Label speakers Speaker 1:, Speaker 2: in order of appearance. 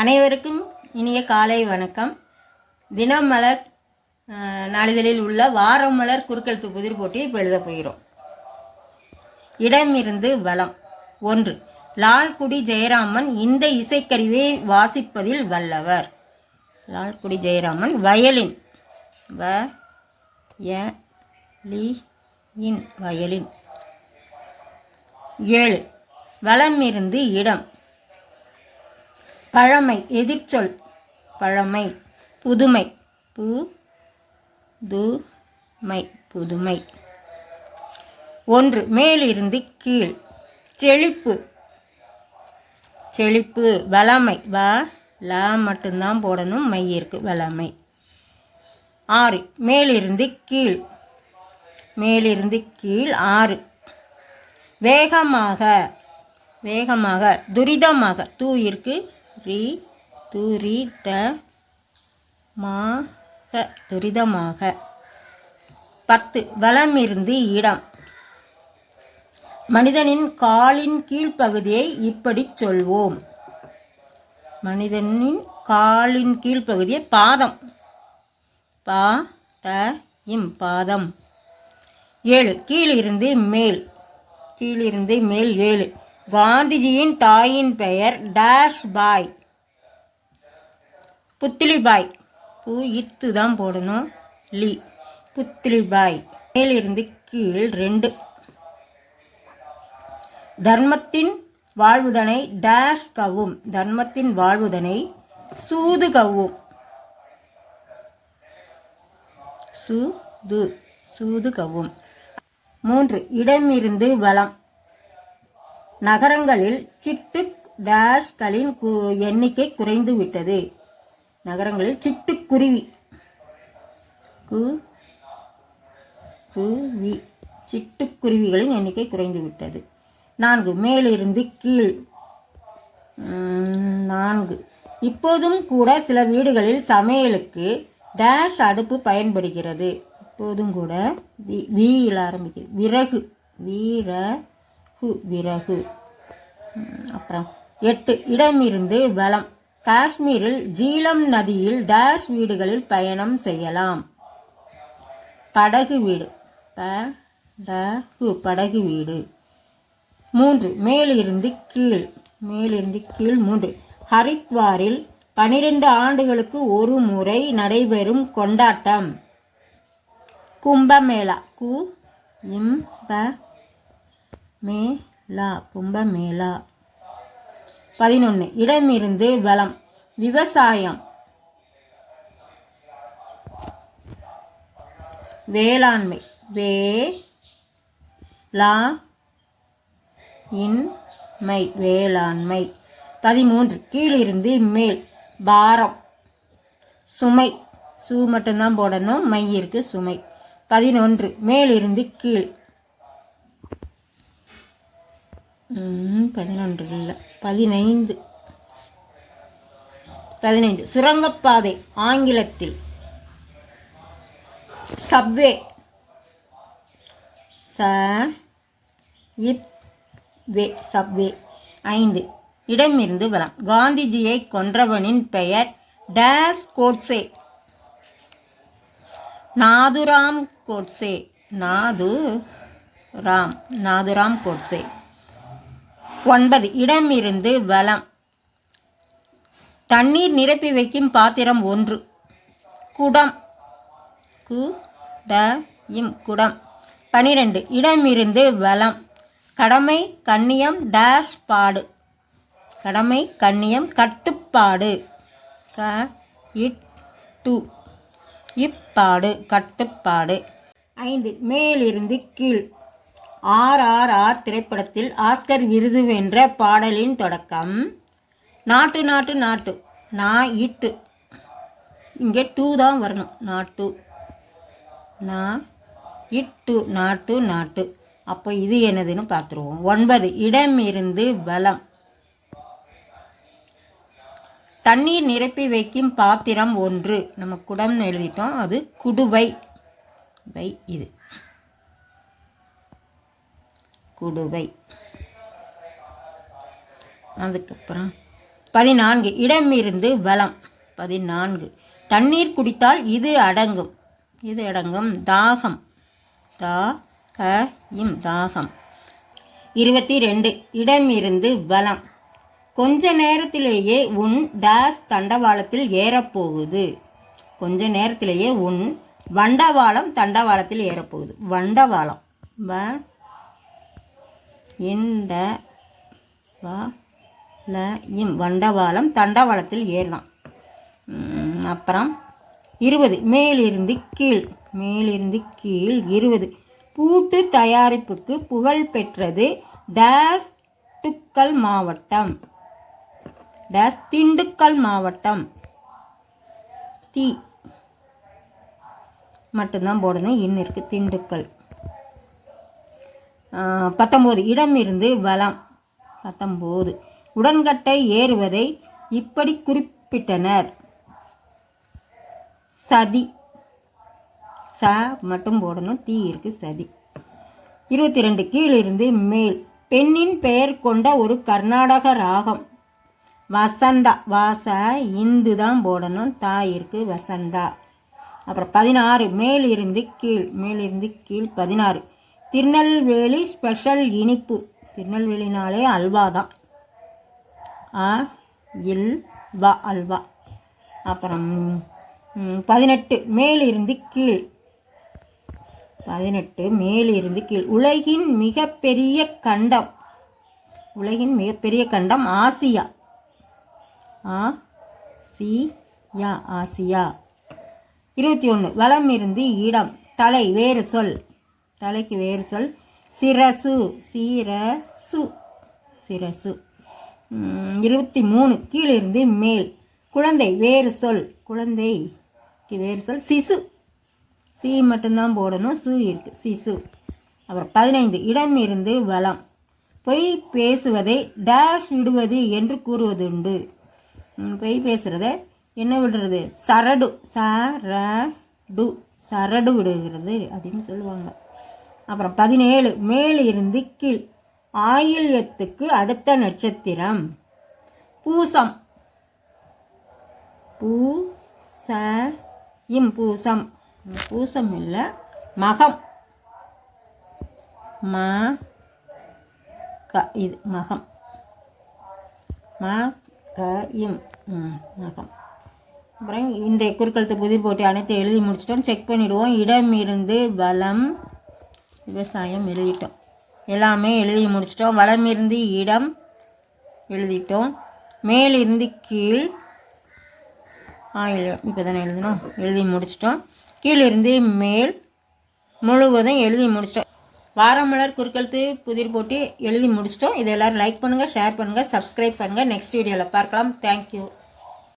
Speaker 1: அனைவருக்கும் இனிய காலை வணக்கம். தினமலர் நாளிதழில் உள்ள வாரம் மலர் குறுக்கெழுத்து புதிர் போட்டியை இப்போ எழுதப் போகிறோம். இடமிருந்து வளம் ஒன்று லால்குடி ஜெயராமன் இந்த இசைக்கருவியை வாசிப்பதில் வல்லவர். லால்குடி ஜெயராமன் வயலின் வ ய லி இன் வயலின். ஏழு வளமிருந்து இடம். பழமை எதிர்ச்சொல். பழமை புதுமை. பு து மை புதுமை. ஒன்று மேலிருந்து கீழ். செழிப்பு. செழிப்பு வளமை. வ ல மட்டும்தான் போடணும். மை இருக்கு வளமை. ஆறு மேலிருந்து கீழ். மேலிருந்து கீழ் ஆறு. வேகமாக. வேகமாக துரிதமாக. தூ இருக்குது ரி து த மாக துரிதமாக. பத்து வலமிருந்து இடம். மனிதனின் காலின் கீழ்ப்பகுதியை இப்படி சொல்வோம். மனிதனின் காலின் கீழ்ப்பகுதியை பாதம். பா த இம் பாதம். ஏழு கீழிருந்து மேல். கீழிருந்து மேல் ஏழு. காந்திஜியின் தாயின் பெயர் டேஷ் பாய். புத்திலிபாய். பூ இத்து தான் போடணும். லி. புத்திலிபாய். மேலிருந்து கீழ் ரெண்டு. தர்மத்தின் வாழ்வுதனை டேஷ் கவும் தர்மத்தின் வாழ்வுதனை சூது கவும் சூது சூது கவும் மூன்று. இடமிருந்து வளம். நகரங்களில் சிட்டு டேஷ்களின் கு- எண்ணிக்கை குறைந்து விட்டது நகரங்களில் சிட்டுக்குருவி. கு குருவி. சிட்டுக்குருவிகளின் எண்ணிக்கை குறைந்துவிட்டது. நான்கு மேலிருந்து கீழ். நான்கு. இப்போதும் கூட சில வீடுகளில் சமையலுக்கு டேஷ் அடுப்பு பயன்படுகிறது. இப்போதும் கூட வி வீயில் ஆரம்பிக்குது விறகு. வீரகு விறகு. அப்புறம் எட்டு இடமிருந்து வளம். காஷ்மீரில் ஜீலம் நதியில் டேஷ் வீடுகளில் பயணம் செய்யலாம். படகு வீடு. படகு படகு வீடு. மூன்று. மேலிருந்து கீழ். மேலிருந்து கீழ் மூன்று. ஹரித்வாரில் பனிரெண்டு ஆண்டுகளுக்கு ஒரு முறை நடைபெறும் கொண்டாட்டம். கும்பமேளா. கு இம் ப மேலா கும்பமேளா. பதினொன்று இடமிருந்து வளம். விவசாயம். வேளாண்மை. வே லா இன்மை வேளாண்மை. பதிமூன்று. கீழிருந்து மேல். பாரம். சுமை. சு மட்டும்தான் போடணும். மை இருக்கு சுமை. பதினொன்று. மேலிருந்து கீழ். பதினொன்று இல்லை. பதினைந்து. பதினைந்து. சுரங்கப்பாதை ஆங்கிலத்தில். சப்வே. ச இப் வே சப்வே. ஐந்து. இடமிருந்து வரலாம் காந்திஜியை கொன்றவனின் பெயர் டேஸ் கோட்ஸே நாதுராம் கோட்சே நாது ராம் நாதுராம் கோட்சே ஒன்பது. இடமிருந்து வலம் தண்ணீர் நிரப்பி வைக்கும் பாத்திரம் ஒன்று. குடம். கு ட இம் குடம். பனிரெண்டு. இடமிருந்து வளம். கடமை கண்ணியம் டேஷ் பாடு. கடமை கண்ணியம் கட்டுப்பாடு. க இட் டு. இப்பாடு கட்டுப்பாடு. ஐந்து. மேலிருந்து கீழ். ஆர் ஆர் ஆர் திரைப்படத்தில் ஆஸ்கர் விருது வென்ற பாடலின் தொடக்கம். நாட்டு நாட்டு நாட்டு. நான் இட்டு. இங்கே டூ தான் வரணும். நாட்டு நான் இட்டு நாட்டு நாட்டு. அப்போ இது என்னதுன்னு பார்த்துருவோம். ஒன்பது இடம் இருந்து வலம். தண்ணீர் நிரப்பி வைக்கும் பாத்திரம் ஒன்று. நம்ம குடம்னு எழுதிட்டோம். அது குடுவை. வை இது. குடுவை. அதுக்கப்புறம் பதினான்கு இடமிருந்து வலம் பதினான்கு தண்ணீர் குடித்தால் இது அடங்கும். இது அடங்கும். தாகம். தா க இம் தாகம். இருபத்தி ரெண்டு இடமிருந்து வலம் கொஞ்ச நேரத்திலேயே உன் டேஸ் தண்டவாளத்தில் ஏறப்போகுது. கொஞ்ச நேரத்திலேயே உன் வண்டவாளம் தண்டவாளத்தில் ஏறப்போகுது. வண்டவாளம். வ இந்த வ ல இம். வண்டவாளம் தண்டவாளத்தில் ஏறலாம். அப்புறம் இருபது. மேலிருந்து கீழ். மேலிருந்து கீழ் இருபது. பூட்டு தயாரிப்புக்கு புகழ் பெற்றது டேஸ் துக்கல் மாவட்டம். டேஸ் திண்டுக்கல் மாவட்டம். தி மட்டும்தான் போடணும். இன்னும் இருக்குது திண்டுக்கல். பத்தொம்போது. இடம் இருந்து வலம். பத்தொம்போது. உடன்கட்டை ஏறுவதை இப்படி குறிப்பிட்டனர். சதி. ச மட்டும் போடணும். தீ இருக்கு சதி. இருபத்தி ரெண்டு கீழிருந்து மேல். பெண்ணின் பெயர் கொண்ட ஒரு கர்நாடக ராகம். வசந்தா. வாச இந்து தான் போடணும். தாய் இருக்கு வசந்தா. அப்புறம் பதினாறு. மேலிருந்து கீழ். மேலிருந்து கீழ் பதினாறு. திருநெல்வேலி ஸ்பெஷல் இனிப்பு. திருநெல்வேலினாலே அல்வா தான் ஆ இல் வா அல்வா. அப்புறம் பதினெட்டு மேலிருந்து கீழ். பதினெட்டு மேலிருந்து கீழ். உலகின் மிகப்பெரிய கண்டம். உலகின் மிகப்பெரிய கண்டம் ஆசியா. Asia Asia. இருபத்தி ஒன்று வளம் இருந்து இடம். தலை வேறு சொல். தலைக்கு வேறு சொல். சிரசு சீரசு சிரசு. இருபத்தி மூணு. கீழிருந்து மேல். குழந்தை வேறு சொல். குழந்தைக்கு வேறு சொல். சிசு. சி மட்டும்தான் போடணும். சு இருக்குது சிசு. அப்புறம் பதினைந்து. இடம் இருந்து வளம் பொய் பேசுவதை டேஷ் விடுவது என்று கூறுவதுண்டு. பொய் பேசுகிறத என்ன விடுறது? சரடு. சரடு. சரடு விடுகிறது அப்படின்னு சொல்லுவாங்க. அப்புறம் பதினேழு. மேலிருந்து கீழ். ஆயில்யத்துக்கு அடுத்த நட்சத்திரம். பூசம். பூ ச இம் பூசம். பூசம் இல்லை மகம். ம க இது மகம். ம க இம் ம், மகம். அப்புறம் இன்றைய குறுக்கழுத்து புதிர் போட்டி அனைத்து எழுதி முடிச்சிட்டோம். செக் பண்ணிவிடுவோம் இடம் இருந்து வளம் விவசாயம் எழுதிட்டோம். எல்லாமே எழுதி முடிச்சிட்டோம். வளம் இருந்து இடம் எழுதிட்டோம். மேலிருந்து கீழ் ஆ இப்போ தானே எழுதணும் எழுதி முடிச்சிட்டோம். கீழிருந்து மேல் முழுவதும் எழுதி முடிச்சிட்டோம். வாரமலர் குறுக்கெழுத்து புதிர் போட்டி எழுதி முடிச்சிட்டோம். இதை எல்லோரும் லைக் பண்ணுங்கள் ஷேர் பண்ணுங்கள் சப்ஸ்கிரைப் பண்ணுங்கள் நெக்ஸ்ட் வீடியோவில் பார்க்கலாம். தேங்க்யூ